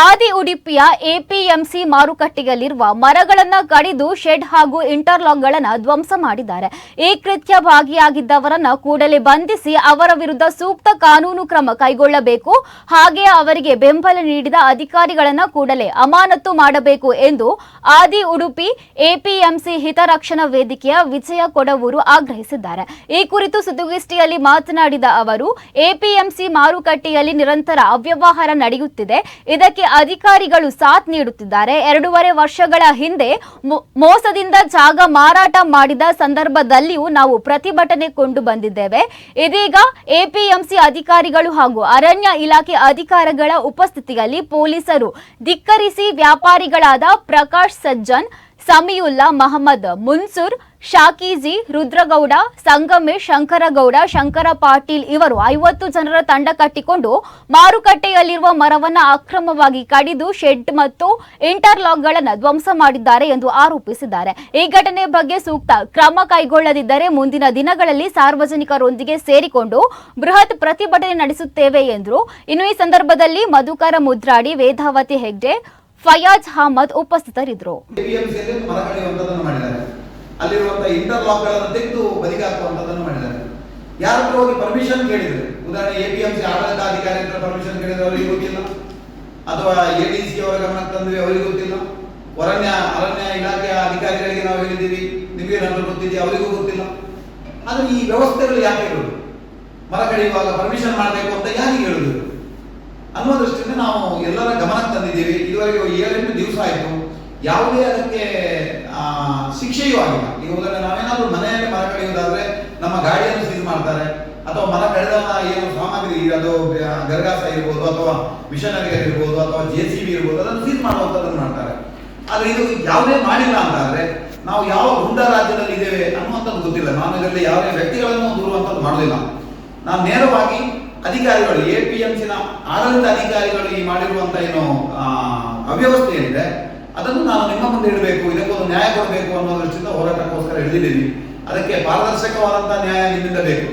ಆದಿ ಉಡುಪಿಯ ಎಪಿಎಂಸಿ ಮಾರುಕಟ್ಟೆಯಲ್ಲಿರುವ ಮರಗಳನ್ನು ಕಡಿದು ಶೆಡ್ ಹಾಗೂ ಇಂಟರ್ಲಾಕ್ಗಳನ್ನು ಧ್ವಂಸ ಮಾಡಿದ್ದಾರೆ. ಈ ಕೃತ್ಯ ಭಾಗಿಯಾಗಿದ್ದವರನ್ನ ಕೂಡಲೇ ಬಂಧಿಸಿ ಅವರ ವಿರುದ್ಧ ಸೂಕ್ತ ಕಾನೂನು ಕ್ರಮ ಕೈಗೊಳ್ಳಬೇಕು. ಹಾಗೆ ಅವರಿಗೆ ಬೆಂಬಲ ನೀಡಿದ ಅಧಿಕಾರಿಗಳನ್ನು ಕೂಡಲೇ ಅಮಾನತು ಮಾಡಬೇಕು ಎಂದು ಆದಿ ಉಡುಪಿ ಎಪಿಎಂಸಿ ಹಿತರಕ್ಷಣಾ ವೇದಿಕೆಯ ವಿಜಯ ಕೊಡವೂರು ಆಗ್ರಹಿಸಿದ್ದಾರೆ. ಈ ಕುರಿತು ಸುದ್ದಿಗೋಷ್ಠಿಯಲ್ಲಿ ಮಾತನಾಡಿದ ಅವರು, ಎಪಿಎಂಸಿ ಮಾರುಕಟ್ಟೆಯಲ್ಲಿ ನಿರಂತರ ಅವ್ಯವಹಾರ ನಡೆಯುತ್ತಿದೆ. ಇದಕ್ಕೆ ಅಧಿಕಾರಿಗಳು ಸಾಥ್ ನೀಡುತ್ತಿದ್ದಾರೆ. ಎರಡೂವರೆ ವರ್ಷಗಳ ಹಿಂದೆ ಮೋಸದಿಂದ ಜಾಗ ಮಾರಾಟ ಮಾಡಿದ ಸಂದರ್ಭದಲ್ಲಿಯೂ ನಾವು ಪ್ರತಿಭಟನೆ ಕೊಂಡು ಬಂದಿದ್ದೇವೆ. ಇದೀಗ ಎಪಿಎಂಸಿ ಅಧಿಕಾರಿಗಳು ಹಾಗೂ ಅರಣ್ಯ ಇಲಾಖೆ ಅಧಿಕಾರಿಗಳ ಉಪಸ್ಥಿತಿಯಲ್ಲಿ ಪೊಲೀಸರು ಧಿಕ್ಕರಿಸಿ ವ್ಯಾಪಾರಿಗಳಾದ ಪ್ರಕಾಶ್ ಸಜ್ಜನ್ ಸಮಿಯುಲ್ಲಾ ಮಹಮ್ಮದ್, ಮುನ್ಸೂರ್ ಶಾಕೀಜಿ, ರುದ್ರಗೌಡ, ಸಂಗಮೇಶ್, ಶಂಕರಗೌಡ, ಶಂಕರ ಪಾಟೀಲ್ ಇವರು ಐವತ್ತು ಜನರ ತಂಡ ಕಟ್ಟಿಕೊಂಡು ಮಾರುಕಟ್ಟೆಯಲ್ಲಿರುವ ಮರವನ್ನ ಅಕ್ರಮವಾಗಿ ಕಡಿದು ಶೆಡ್ ಮತ್ತು ಇಂಟರ್ಲಾಕ್ಗಳನ್ನು ಧ್ವಂಸ ಮಾಡಿದ್ದಾರೆ ಎಂದು ಆರೋಪಿಸಿದ್ದಾರೆ. ಈ ಘಟನೆ ಬಗ್ಗೆ ಸೂಕ್ತ ಕ್ರಮ ಕೈಗೊಳ್ಳದಿದ್ದರೆ ಮುಂದಿನ ದಿನಗಳಲ್ಲಿ ಸಾರ್ವಜನಿಕರೊಂದಿಗೆ ಸೇರಿಕೊಂಡು ಬೃಹತ್ ಪ್ರತಿಭಟನೆ ನಡೆಸುತ್ತೇವೆ ಎಂದರು. ಇನ್ನು ಈ ಸಂದರ್ಭದಲ್ಲಿ ಮಧುಕರ ಮುದ್ರಾಡಿ, ವೇದಾವತಿ ಹೆಗ್ಡೆ, ಫಯಾಜ್ ಅಹಮದ್ ಉಪಸ್ಥಿತರಿದ್ದರು. ಇಂಟರ್ ಅಲ್ಲಿರುವಂತಹ ಇಂಟರ್ಲಾಕ್ಗಳನ್ನು ತೆಗೆದು ಬದಿಗೆ ಹಾಕುವಂಥದ್ದನ್ನು ಮಾಡಿದ್ದಾರೆ. ಯಾರ ಹತ್ರ ಹೋಗಿ ಪರ್ಮಿಷನ್ ಕೇಳಿದ್ರು? ಉದಾಹರಣೆ ಎಪಿಎಂಸಿ ಆಡಳಿತಾಧಿಕಾರಿ ಹತ್ರ ಪರ್ಮಿಷನ್ ಕೇಳಿದ್ರೆ, ಅವರಿಗೆ ಗೊತ್ತಿಲ್ಲ. ಅಥವಾ ಎ ಡಿ ಸಿ ಅವರ ಗಮನಕ್ಕೆ ತಂದ್ರೆ ಅವರಿಗೆ ಗೊತ್ತಿಲ್ಲ. ಅರಣ್ಯ ಅರಣ್ಯ ಇಲಾಖೆಯ ಅಧಿಕಾರಿಗಳಿಗೆ ನಾವು ಹೇಳಿದ್ದೀವಿ, ನಿಮಗೆ ನನ್ನ ಗೊತ್ತಿದೆ ಅವರಿಗೂ ಗೊತ್ತಿಲ್ಲ. ಆದ್ರೆ ಈ ವ್ಯವಸ್ಥೆಗಳು ಯಾಕೆ ಇರೋದು? ಮರ ಕಡಿಯುವಾಗ ಪರ್ಮಿಷನ್ ಮಾಡಬೇಕು ಅಂತ ಯಾಕೆ ಹೇಳುದು? ಅನ್ನೋ ದೃಷ್ಟಿಯಿಂದ ನಾವು ಎಲ್ಲರ ಗಮನಕ್ಕೆ ತಂದಿದ್ದೀವಿ. ಇದುವರೆಗೆ ಏಳೆಂಟು ದಿವಸ ಆಯಿತು. ಯಾವುದೇ ಅದಕ್ಕೆ ಶಿಕ್ಷೆಯೂ ಆಗಿಲ್ಲ ಈಗ ಉದಾಹರಣೆ ನಾವೇನಾದ್ರೂ ಮನೆಯಲ್ಲಿ ಮರ ಕಡಿಯುವುದಾದ್ರೆ ನಮ್ಮ ಗಾಡಿಯನ್ನು ಸೀಸ್ ಮಾಡ್ತಾರೆ, ಅಥವಾ ಮರ ಕಡಿದವನ ಏನು ಸಾಮಗ್ರಿ, ಅದು ಗರ್ಗಾಸ ಇರ್ಬೋದು, ಅಥವಾ ಮಿಷನರಿ ಇರ್ಬೋದು, ಅಥವಾ ಜೆ ಸಿ ಬಿ ಇರ್ಬೋದು, ಅದನ್ನು ಸೀಸ್ ಮಾಡುವಂಥದ್ದನ್ನು ಮಾಡ್ತಾರೆ. ಆದ್ರೆ ಇದು ಯಾವುದೇ ಮಾಡಿಲ್ಲ ಅಂತಾದ್ರೆ ನಾವು ಯಾವ ಗುಂಡ ರಾಜ್ಯದಲ್ಲಿ ಇದ್ದೇವೆ ಅನ್ನುವಂಥದ್ದು ಗೊತ್ತಿಲ್ಲ. ನಾನು ಇದರಲ್ಲಿ ಯಾವುದೇ ವ್ಯಕ್ತಿಗಳನ್ನು ದೂರುವಂಥದ್ದು ಮಾಡಲಿಲ್ಲ ನಾನು ನೇರವಾಗಿ ಅಧಿಕಾರಿಗಳು, ಎ ಪಿ ಎಂ ಸಿನ ಆಡಳಿತ ಅಧಿಕಾರಿಗಳು ಈ ಮಾಡಿರುವಂತ ಏನು ಅವ್ಯವಸ್ಥೆ ಏನಿದೆ ಅದನ್ನು ನಾನು ನಿಮ್ಮ ಮುಂದೆ ಇಡಬೇಕು ಇದಕ್ಕೊಂದು ನ್ಯಾಯ ಕೊಡಬೇಕು ದೃಷ್ಟಿಯಿಂದ ಹೋರಾಟಕ್ಕೋಸ್ಕರ ಹಿಡಿದಿದ್ದೀನಿ ಅದಕ್ಕೆ ಪಾರದರ್ಶಕವಾದಂತಹ ನ್ಯಾಯ ನಿಮ್ಮಿಂದ ಬೇಕು.